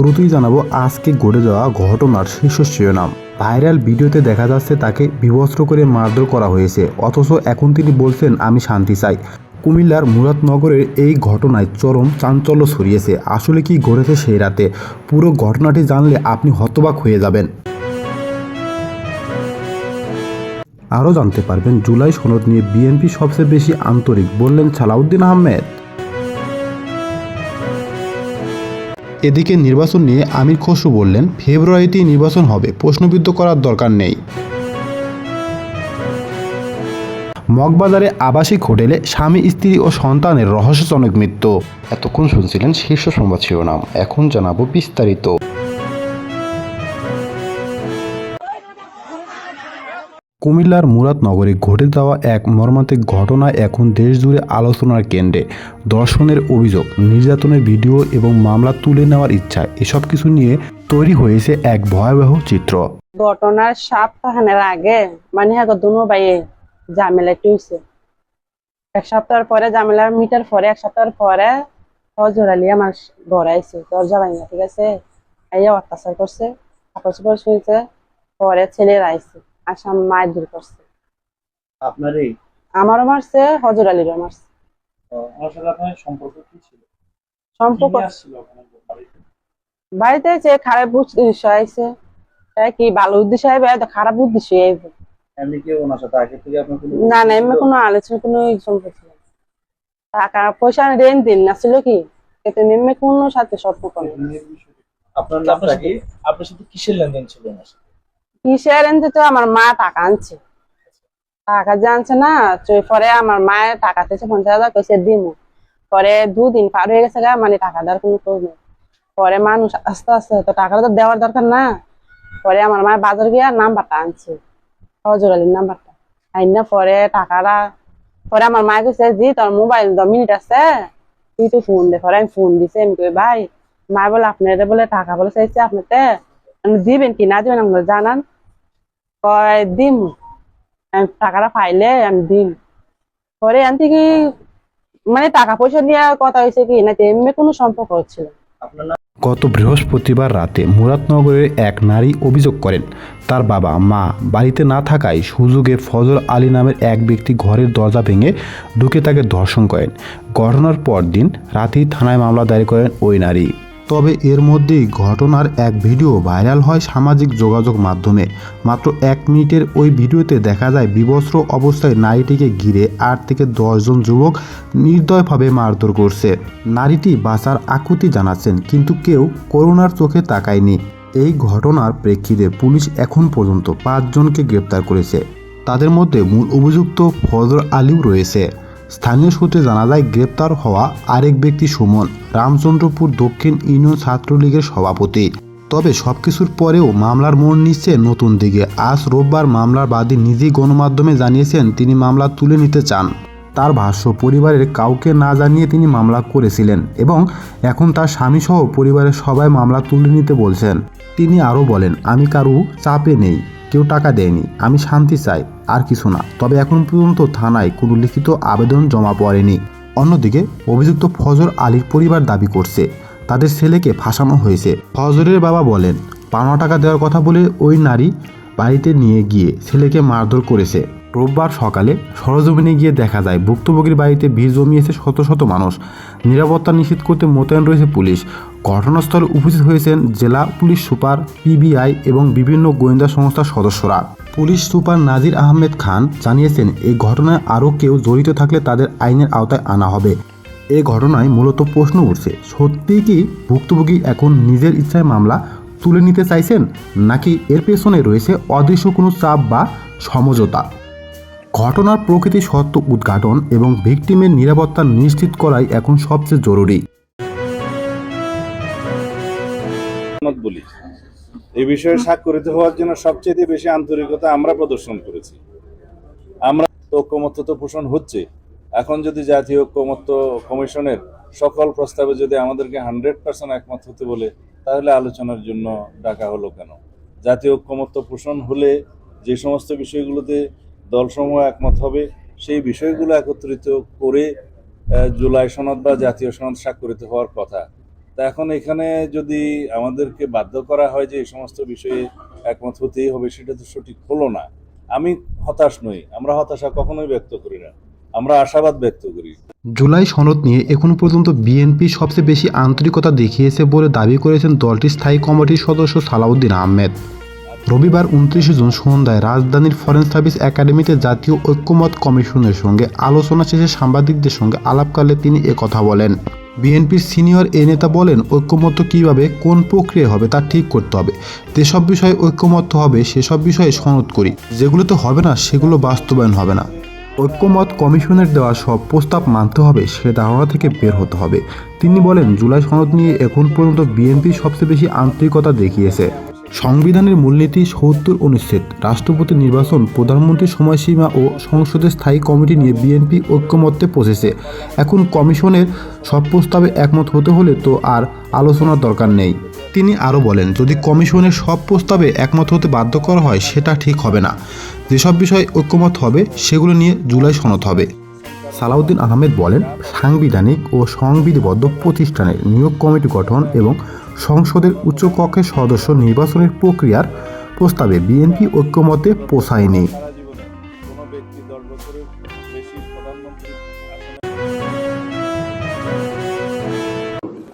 শুরুতেই জানাব আজকে ঘটে যাওয়া ঘটনার শীর্ষ শিরোনাম ভাইরাল ভিডিওতে দেখা যাচ্ছে তাকে বিবস্ত্র করে মারধর করা হয়েছে, অথচ এখন তিনি বলছেন, আমি শান্তি চাই। কুমিল্লার মুরাদনগরের এই ঘটনায় চরম চাঞ্চল্য ছড়িয়েছে। আসলে কি ঘটেছে সেই রাতে? পুরো ঘটনাটি জানলে আপনি হতবাক হয়ে যাবেন। আরও জানতে পারবেন, জুলাই সনদ নিয়ে বিএনপি সবচেয়ে বেশি আন্তরিক, বললেন সালাউদ্দিন আহমেদ। এদিকে নির্বাচন নিয়ে আমির খসরু বললেন, ফেব্রুয়ারিতেই নির্বাচন হবে, প্রশ্নবিদ্ধ করার দরকার নেই। মগবাজারে আবাসিক হোটেলে স্বামী, স্ত্রী ও সন্তানের রহস্যজনক মৃত্যু। এতক্ষণ শুনছিলেন শীর্ষ সংবাদ শিরোনাম, এখন জানাব বিস্তারিত। কুমিল্লার মুরাদনগরে ঘটে যাওয়া এক মর্মান্তিক ঘটনা এখন দেশ জুড়ে আলোচনার কেন্দ্রে। দর্শনের অভিযোগ, নির্যাতনের ভিডিও এবং মামলা তুলে নেওয়ার ইচ্ছা, এসব কিছু নিয়ে তৈরি হয়েছে এক ভয়াবহ চিত্র। ঘটনার সপ্তাহের আগে মানে দুনো বাইয়ে ঝামেলা টুইছে এক সপ্তাহ পরে ঝামেলা মিটার পরে, এক সপ্তাহ পরে হজর আলী আমার ঘরে দরজা ভাঙিয়া, ঠিক আছে? আইয়া অত্যাচার করছে কাপড় শুয়েছে পরে ছেলেরা আইছে। আসাম মায়ের দূর করছে। আপনার আমারও মারছে হজর আলীরও মারছে। আমার সাথে আপনার সম্পর্ক কি ছিল? সম্পর্ক কি আসছিল ওখানে বাড়িতে? বাড়িতে যে খারাপ উদ্দেশ্য আইছে তাই কি ভালো উদ্দেশ্য আইবে তো খারাপ উদ্দেশ্য আইবে। এমনি কি ওনার সাথে আগে থেকে আপনার কোনো না না এমনি কোনো আলোচনা কোনো সম্পর্ক ছিল টাকা পয়সা রেন দিন না ছিল কি? কিন্তু এমনি কোনো সাথে সম্পর্ক নেই। আপনার নামটা কি? আপনার সাথে কিসের লেনদেন ছিল ওনার সাথে? কিসের এনতে তো আমার মা টাকা আনছে। টাকা জানছে না, তো পরে আমার মায়ের টাকা থেকে পঞ্চাশ হাজার, কইছে দিমু। পরে দুদিন পার হয়ে গেছে গা মানে টাকা দেওয়ার কোনো খোঁজ নেই। পরে মানুষ আস্তে আস্তে, তো টাকাটা তো দেওয়ার দরকার না। পরে আমার মায়ের বাজার গিয়া নাম্বারটা আনছে। হজর আলীর নাম্বারটা। আইন না পরে টাকাটা, পরে আমার মায়ে কইছে, জি, তোর মোবাইল দশ মিনিট আছে। তুই তো ফোন দে। পরে আমি ফোন দিছে, আমি কই, ভাই, মা বলে আপনার বলে টাকা বলে চাইছে আপনাতে। আপনি দিবেন কি না দিবেন আমাকে জানান। কয় দিম। আমি টাকাটা পাইলে আমি দিম। পরে আনতে কি মানে টাকা পয়সা নিয়ে কথা হয়েছে কি না এমনি কোনো সম্পর্ক হচ্ছিল না। গত বৃহস্পতিবার রাতে মুরাদনগরের এক নারী অভিযোগ করেন তার বাবা মা বাড়িতে না থাকায় সুযোগে ফজল আলী নামের এক ব্যক্তি ঘরের দরজা ভেঙে ঢুকে তাকে ধর্ষণ করেন। ঘটনার পর দিন রাতেই থানায় মামলা দায়ের করেন ওই নারী। তবে এর মধ্যেই ঘটনার এক ভিডিও ভাইরাল হয় সামাজিক যোগাযোগ মাধ্যমে। মাত্র এক মিনিটের ওই ভিডিওতে দেখা যায়, বিবস্ত্র অবস্থায় নারীটিকে ঘিরে আট থেকে দশজন যুবক নির্দয়ভাবে মারধর করছে। নারীটি বাঁচার আকুতি জানাচ্ছেন, কিন্তু কেউ করোনার চোখে তাকায়নি। এই ঘটনার প্রেক্ষিতে পুলিশ এখন পর্যন্ত পাঁচজনকে গ্রেপ্তার করেছে। তাদের মধ্যে মূল অভিযুক্ত ফজর আলীও রয়েছে। স্থানীয় সূত্রে জানা যায়, গ্রেপ্তার হওয়া আরেক ব্যক্তি সুমন, রামচন্দ্রপুর দক্ষিণ ইউনিয়ন ছাত্রলীগের সভাপতি। তবে সবকিছুর পরেও মামলার মোড় নিচ্ছে নতুন দিকে। আজ রোববার মামলার বাদী নিজেই গণমাধ্যমে জানিয়েছেন, তিনি মামলা তুলে নিতে চান। তার ভাষ্য, পরিবারের কাউকে না জানিয়ে তিনি মামলা করেছিলেন এবং এখন তার স্বামীসহ পরিবারের সবাই মামলা তুলে নিতে বলছেন। তিনি আরও বলেন, আমি কারু চাপে নেই, কেউ টাকা দেয়নি, আমি শান্তি চাই। আর কিছু না। তবে এখন পর্যন্ত থানায় কোনো লিখিত আবেদন জমা পড়েনি। অন্যদিকে অভিযুক্ত ফজর আলীর পরিবার দাবি করছে, তাদের ছেলেকে ফাঁসানো হয়েছে। ফজরের বাবা বলেন, পাওনা টাকা দেওয়ার কথা বলে ওই নারী বাড়িতে নিয়ে গিয়ে ছেলেকে মারধর করেছে। রোববার সকালে সরজমিনে গিয়ে দেখা যায়, ভুক্তভোগীর বাড়িতে ভিড় জমিয়েছে শত শত মানুষ। নিরাপত্তা নিশ্চিত করতে মোতায়েন রয়েছে পুলিশ। ঘটনাস্থলে উপস্থিত হয়েছেন জেলা পুলিশ সুপার, পিবিআই এবং বিভিন্ন গোয়েন্দা সংস্থার সদস্যরা। পুলিশ সুপার নাজির আহমেদ খান জানিয়েছেন এই ঘটনায় আরও কেউ জড়িত থাকলে তাদের আইনের আওতায় আনা হবে। এ ঘটনায় মূলত প্রশ্ন উঠছে, সত্যিই কি ভুক্তভোগী এখন নিজের ইচ্ছায় মামলা তুলে নিতে চাইছেন, নাকি এর পেছনে রয়েছে অদৃশ্য কোনো চাপ বা সমঝোতা? ঘটনার প্রকৃতি সত্য উদ্ঘাটন এবং ভিকটিমের নিরাপত্তা নিশ্চিত করাই এখন সবচেয়ে জরুরি। এই বিষয়ে স্বাক্ষরিত হওয়ার জন্য সবচেয়ে বেশি আন্তরিকতা আমরা প্রদর্শন করেছি। আমরা তো ঐক্যমত্য তো পোষণ হচ্ছে। এখন যদি জাতীয় ঐক্যমত্য কমিশনের সকল প্রস্তাবে যদি আমাদেরকে হান্ড্রেড পার্সেন্ট একমত হতে বলে, তাহলে আলোচনার জন্য ডাকা হলো কেন? জাতীয় ঐক্যমত্য পোষণ হলে যে সমস্ত বিষয়গুলোতে দলসমূহ একমত হবে, সেই বিষয়গুলো একত্রিত করে জুলাই সনদ বা জাতীয় সনদ স্বাক্ষরিত হওয়ার কথা। তা এখন এখানে যদি আমাদেরকে বাধ্য করা হয় যে এই সমস্ত বিষয়ে একমত হতেই হবে, সেটা তো সঠিক হলো না। আমি হতাশ নই, আমরা হতাশা কখনোই ব্যক্ত করি না, আমরা আশাবাদ ব্যক্ত করি। জুলাই সনদ নিয়ে এখন পর্যন্ত বিএনপি সবচেয়ে বেশি আন্তরিকতা দেখিয়েছে বলে দাবি করেছেন দলটির স্থায়ী কমিটির সদস্য সালাউদ্দিন আহমেদ। রবিবার উনত্রিশে জুন সন্ধ্যায় রাজধানীর ফরেন সার্ভিস একাডেমিতে জাতীয় ঐক্যমত কমিশনের সঙ্গে আলোচনা শেষে সাংবাদিকদের সঙ্গে আলাপকালে তিনি একথা বলেন। বিএনপির সিনিয়র এ নেতা বলেন, ঐক্যমত্য কীভাবে, কোন প্রক্রিয়া হবে তা ঠিক করতে হবে। যেসব বিষয়ে ঐক্যমত্য হবে, সেসব বিষয়ে সনদ করি। যেগুলোতে হবে না, সেগুলো বাস্তবায়ন হবে না। ঐক্যমত কমিশনের দেওয়া সব প্রস্তাব মানতে হবে সে ধারণা থেকে বের হতে হবে। তিনি বলেন, জুলাই সনদ নিয়ে এখন পর্যন্ত বিএনপি সবচেয়ে বেশি আন্তরিকতা দেখিয়েছে। সংবিধানের মূলনীতি সত্তর অনুচ্ছেদ, রাষ্ট্রপতি নির্বাচন প্রধানমন্ত্রীর সময়সীমা ও সংসদের স্থায়ী কমিটি নিয়ে বিএনপি ঐক্যমত্যে পৌঁছেছে। এখন কমিশনের সব প্রস্তাবে একমত হতে হলে তো আর আলোচনার দরকার নেই। তিনি আরও বলেন, যদি কমিশনের সব প্রস্তাবে একমত হতে বাধ্য করা হয়, সেটা ঠিক হবে না। যেসব বিষয়ে ঐক্যমত হবে, সেগুলো নিয়ে জুলাই সনদ হবে। সালাউদ্দিন আহমেদ বলেন, সাংবিধানিক ও সংবিধিবদ্ধ প্রতিষ্ঠানের নিয়োগ কমিটি গঠন এবং সংসদের উচ্চকক্ষের সদস্য নির্বাচনের প্রক্রিয়ার প্রস্তাবে বিএনপি ঐক্যমতে পোষায়নি।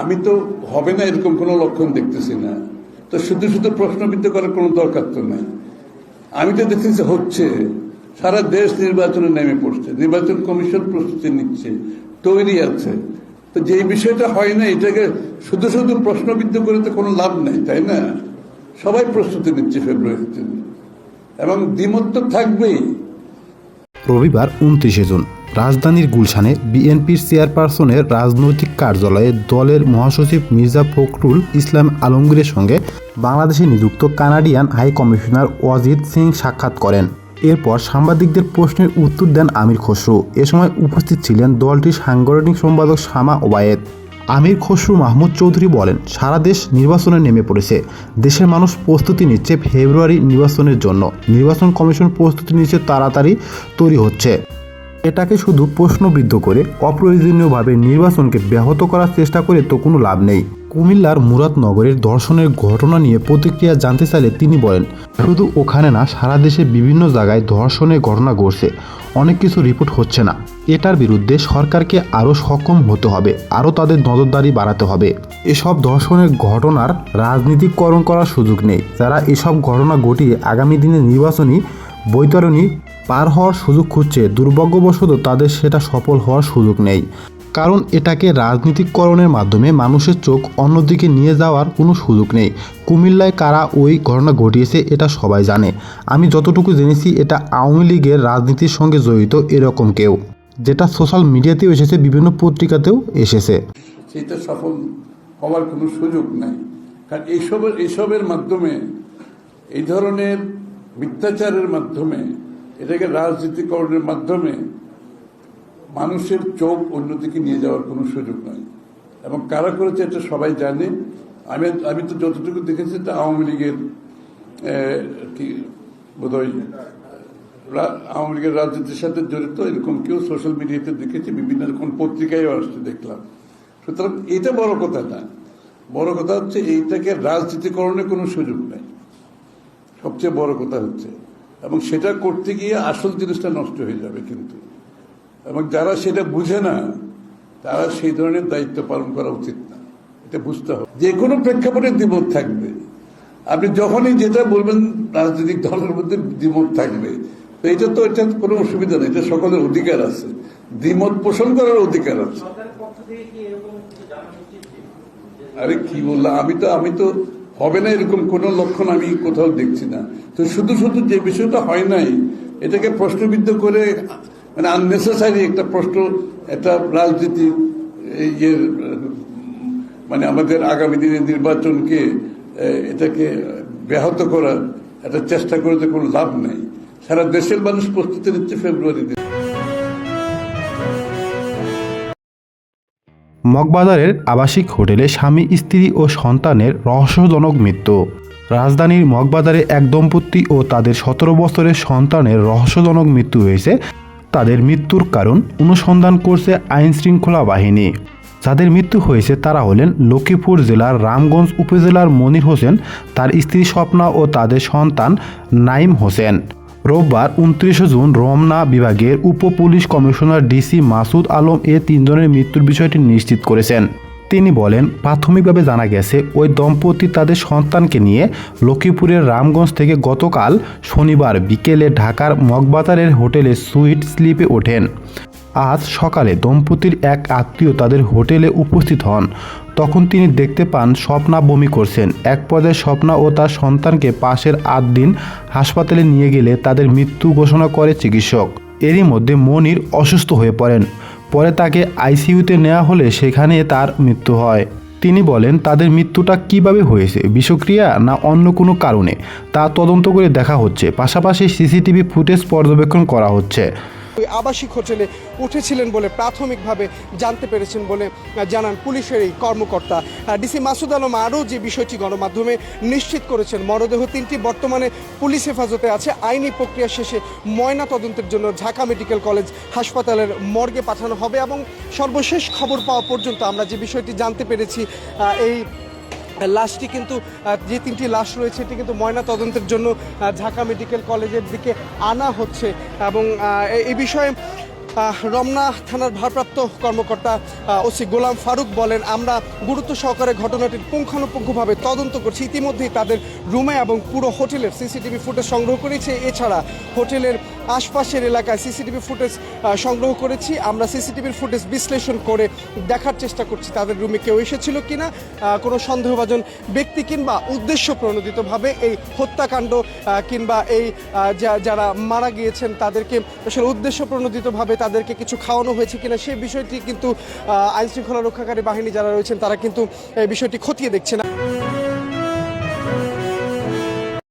আমি তো হবে না এরকম কোনো লক্ষণ দেখতেছি না। তো শুধু শুধু প্রশ্নবিদ্ধ করার কোনো দরকার তো নাই। আমি তো দেখতেছি হচ্ছে, সারা দেশ নির্বাচনে নেমে পড়ছে। নির্বাচন কমিশন প্রস্তুতি নিচ্ছে, তৈরি আছে। তো যে বিষয়টা হয় না, এটাকে শুধু শুধু প্রশ্নবিদ্ধ করে তো কোনো লাভ নেই, তাই না? সবাই প্রস্তুতি নিচ্ছে ফেব্রুয়ারিতে এবং দ্বিমত তো থাকবেই। রবিবার উনত্রিশে জুন, রাজধানীর গুলশানে বিএনপির চেয়ারপারসনের রাজনৈতিক কার্যালয়ে দলের মহাসচিব মির্জা ফখরুল ইসলাম আলমগীরের সঙ্গে বাংলাদেশে নিযুক্ত Canadian high commissioner Ajit Singh সাক্ষাৎ করেন। এরপর সাংবাদিকদের প্রশ্নের উত্তর দেন আমির খসরু। এ সময় উপস্থিত ছিলেন দলটির সাংগঠনিক সম্পাদক শামা ওবায়েদ। আমির খসরু মাহমুদ চৌধুরী বলেন, সারা দেশ নির্বাচনে নেমে পড়েছে। দেশের মানুষ প্রস্তুতি নিচ্ছে ফেব্রুয়ারি নির্বাচনের জন্য। নির্বাচন কমিশন প্রস্তুতি নিচ্ছে তাড়াতাড়ি তৈরি হচ্ছে। এটাকে শুধু প্রশ্নবিদ্ধ করে অপ্রয়োজনীয়ভাবে নির্বাচনকে ব্যাহত করার চেষ্টা করে তো কোনো লাভ নেই। কুমিল্লার মুরাদনগরের ধর্ষণের ঘটনা নিয়ে প্রতিক্রিয়া জানতে চাইলে তিনি বলেন, শুধু ওখানে না, সারা দেশে বিভিন্ন জায়গায় ধর্ষণের ঘটনা ঘটছে। অনেক কিছু রিপোর্ট হচ্ছে না। এটার বিরুদ্ধে সরকারকে আরও সক্ষম হতে হবে। আরও তাদের নজরদারি বাড়াতে হবে। এসব ধর্ষণের ঘটনার রাজনীতিকরণ করার সুযোগ নেই। যারা এসব ঘটনা ঘটিয়ে আগামী দিনে নির্বাচনী বৈতরণী পার হওয়ার সুযোগ খুঁজছে, দুর্ভাগ্যবশত তাদের সেটা সফল হওয়ার সুযোগ নেই। কারণ এটাকে রাজনীতিকরণের মাধ্যমে মানুষের চোখ অন্যদিকে নিয়ে যাওয়ার কোনো সুযোগ নেই। কুমিল্লায় কারা ওই ঘটনা ঘটিয়েছে, এটা সবাই জানে। আমি যতটুকু জেনেছি, এটা আওয়ামী লীগের রাজনীতির সঙ্গে জড়িত এরকম কেউ, যেটা সোশ্যাল মিডিয়াতেও এসেছে, বিভিন্ন পত্রিকাতেও এসেছে। সেটা সফল হওয়ার কোনো সুযোগ নাই। কারণ এইসবের এইসবের মাধ্যমে, এই ধরনের মিথ্যাচারের মাধ্যমে এটাকে রাজনীতিকরণের মাধ্যমে মানুষের চোখ অন্যদিকে নিয়ে যাওয়ার কোনো সুযোগ নাই। এবং কারা করেছে এটা সবাই জানে। আমি আমি তো যতটুকু দেখেছি এটা আওয়ামী লীগের বোধহয় আওয়ামী লীগের রাজনীতির সাথে জড়িত। এরকম কেউ সোশ্যাল মিডিয়াতে দেখেছি, বিভিন্ন রকম পত্রিকায়ও আসছে দেখলাম। সুতরাং এটা বড় কথা না। বড় কথা হচ্ছে, এইটাকে রাজনীতিকরণের কোনো সুযোগ নেই। সবচেয়ে বড় কথা হচ্ছে এবং সেটা করতে গিয়ে আসল জিনিসটা নষ্ট হয়ে যাবে কিন্তু। এবং যারা সেটা বুঝে না, তারা সেই ধরনের দায়িত্ব পালন করা উচিত না। এটা বুঝতে হবে। যে কোনো প্রেক্ষাপটে দ্বিমত থাকবে। আপনি যখনই যেটা বলবেন, রাজনৈতিক দলের মধ্যে দ্বিমত থাকবে। তো এটা তো এটা কোনো অসুবিধা নেই, এটা সকলের অধিকার আছে। দ্বিমত পোষণ করার অধিকার আছে। আরে কি বললাম? আমি তো আমি তো, হবে না এরকম কোন লক্ষণ আমি কোথাও দেখছি না। তো শুধু শুধু যে বিষয়টা হয় নাই, এটাকে প্রশ্নবিদ্ধ করে মানে আননেসেসারি একটা প্রশ্ন, একটা রাজনীতি ইয়ের মানে আমাদের আগামী দিনের নির্বাচনকে এটাকে ব্যাহত করার একটা চেষ্টা করে তো কোনো লাভ নাই। সারা দেশের মানুষ প্রস্তুতি নিচ্ছে ফেব্রুয়ারিতে। মগবাজারের আবাসিক হোটেলে স্বামী, স্ত্রী ও সন্তানের রহস্যজনক মৃত্যু। রাজধানীর মগবাজারে এক দম্পতি ও তাদের সতেরো বছরের সন্তানের রহস্যজনক মৃত্যু হয়েছে। তাদের মৃত্যুর কারণ অনুসন্ধান করছে আইন শৃঙ্খলা বাহিনী। যাদের মৃত্যু হয়েছে তারা হলেন লক্ষ্মীপুর জেলার রামগঞ্জ উপজেলার মনির হোসেন, তার স্ত্রী স্বপ্না ও তাদের সন্তান নাইম হোসেন। রোববার উনত্রিশে জুন রমনা বিভাগের উপ police commissioner DC Masud Alam এ তিনজনের মৃত্যুর বিষয়টি নিশ্চিত করেছেন। তিনি বলেন, প্রাথমিকভাবে জানা গেছে, ওই দম্পতি তাদের সন্তানকে নিয়ে লক্ষ্মীপুরের রামগঞ্জ থেকে গতকাল শনিবার বিকেলে ঢাকার মগবাজারের হোটেলে সুইট স্লিপে ওঠেন। আজ সকালে দম্পতির এক আত্মীয় তাদের হোটেলে উপস্থিত হন। তখন তিনি দেখতে পান, স্বপ্না বমি করছেন। এক পর্যায়ে স্বপ্না ও তার সন্তানকে পাশের আট দিন হাসপাতালে নিয়ে গেলে তাদের মৃত্যু ঘোষণা করে চিকিৎসক। এরই মধ্যে মনির অসুস্থ হয়ে পড়েন। পরে তাকে আইসিইউতে নেওয়া হলে সেখানে তার মৃত্যু হয়। তিনি বলেন, তাদের মৃত্যুটা কীভাবে হয়েছে? বিষক্রিয়া না অন্য কোনো কারণে? তা তদন্ত করে দেখা হচ্ছে। পাশাপাশি সিসিটিভি ফুটেজ পর্যবেক্ষণ করা হচ্ছে। ওই আবাসিক হোটেলে উঠেছিলেন বলে প্রাথমিকভাবে জানতে পেরেছেন বলে জানান পুলিশের এই কর্মকর্তা। ডিসি মাসুদ আলম আরও যে বিষয়টি গণমাধ্যমে নিশ্চিত করেছেন, মরদেহ তিনটি বর্তমানে পুলিশ হেফাজতে আছে। আইনি প্রক্রিয়া শেষে ময়না তদন্তের জন্য ঢাকা মেডিকেল কলেজ হাসপাতালের মর্গে পাঠানো হবে এবং সর্বশেষ খবর পাওয়া পর্যন্ত আমরা যে বিষয়টি জানতে পেরেছি এই লাশটি কিন্তু যে তিনটি লাশ রয়েছে, এটি কিন্তু ময়না তদন্তের জন্য ঢাকা মেডিকেল কলেজের দিকে আনা হচ্ছে। এবং এই বিষয়ে রমনা থানার ভারপ্রাপ্ত কর্মকর্তা ওসি গোলাম ফারুক বলেন, আমরা গুরুত্ব সহকারে ঘটনাটির পুঙ্খানুপুঙ্খভাবে তদন্ত করছি। ইতিমধ্যেই তাদের রুমে এবং পুরো হোটেলের সিসিটিভি ফুটেজ সংগ্রহ করেছে। এছাড়া হোটেলের আশপাশের এলাকায় সিসিটিভি ফুটেজ সংগ্রহ করেছি। আমরা সিসিটিভির ফুটেজ বিশ্লেষণ করে দেখার চেষ্টা করছি তাদের রুমে কেউ এসেছিল কিনা কোনো সন্দেহভাজন ব্যক্তি কিংবা উদ্দেশ্য প্রণোদিতভাবে এই হত্যাকাণ্ড কিংবা এই যারা মারা গিয়েছেন তাদেরকে আসলে উদ্দেশ্য প্রণোদিতভাবে তাদেরকে কিছু খাওয়ানো হয়েছে কিনা সেই বিষয়টি কিন্তু আইনশৃঙ্খলা রক্ষাকারী বাহিনী যারা রয়েছেন তারা কিন্তু এই বিষয়টি খতিয়ে দেখছে না।